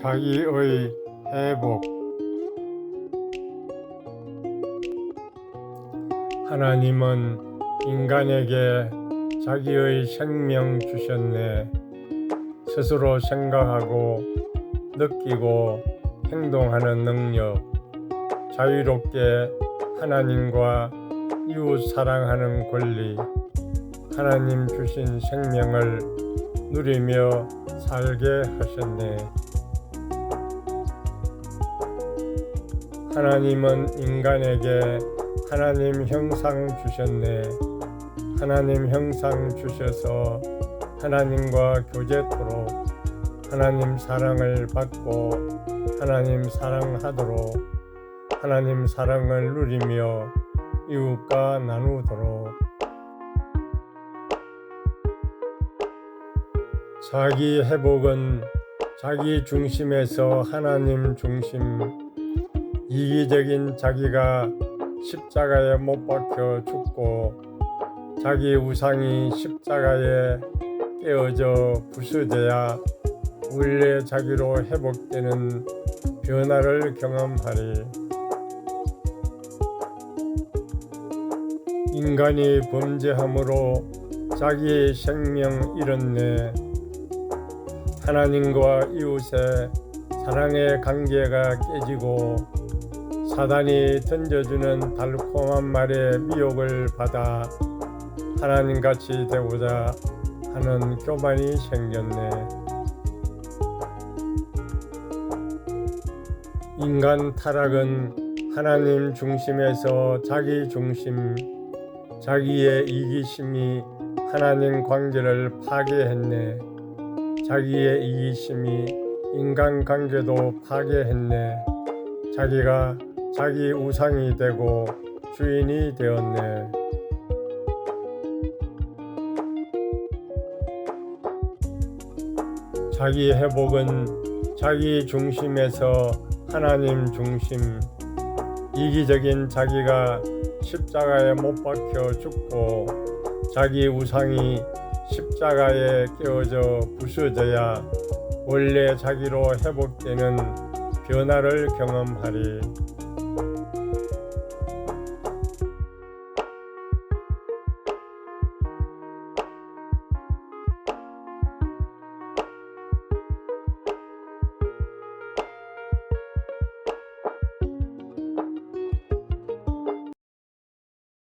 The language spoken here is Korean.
자기의 회복 하나님은 인간에게 자기의 생명 주셨네. 스스로 생각하고 느끼고 행동하는 능력, 자유롭게 하나님과 이웃 사랑하는 권리, 하나님 주신 생명을 누리며 살게 하셨네. 하나님은 인간에게 하나님 형상 주셨네. 하나님 형상 주셔서 하나님과 교제토록 하나님 사랑을 받고 하나님 사랑하도록 하나님 사랑을 누리며 이웃과 나누도록 자기 회복은 자기 중심에서 하나님 중심 이기적인 자기가 십자가에 못 박혀 죽고 자기 우상이 십자가에 깨어져 부수져야 원래 자기로 회복되는 변화를 경험하리. 인간이 범죄함으로 자기의 생명 잃었네. 하나님과 이웃의 사랑의 관계가 깨지고 사단이 던져주는 달콤한 말에 미혹을 받아 하나님같이 되고자 하는 교만이 생겼네. 인간 타락은 하나님 중심에서 자기 중심, 자기의 이기심이 하나님 관계를 파괴했네. 자기의 이기심이 인간 관계도 파괴했네. 자기가 자기 우상이 되고 주인이 되었네. 자기 회복은 자기 중심에서 하나님 중심, 이기적인 자기가 십자가에 못 박혀 죽고 자기 우상이 십자가에 깨어져 부서져야 원래 자기로 회복되는 변화를 경험하리.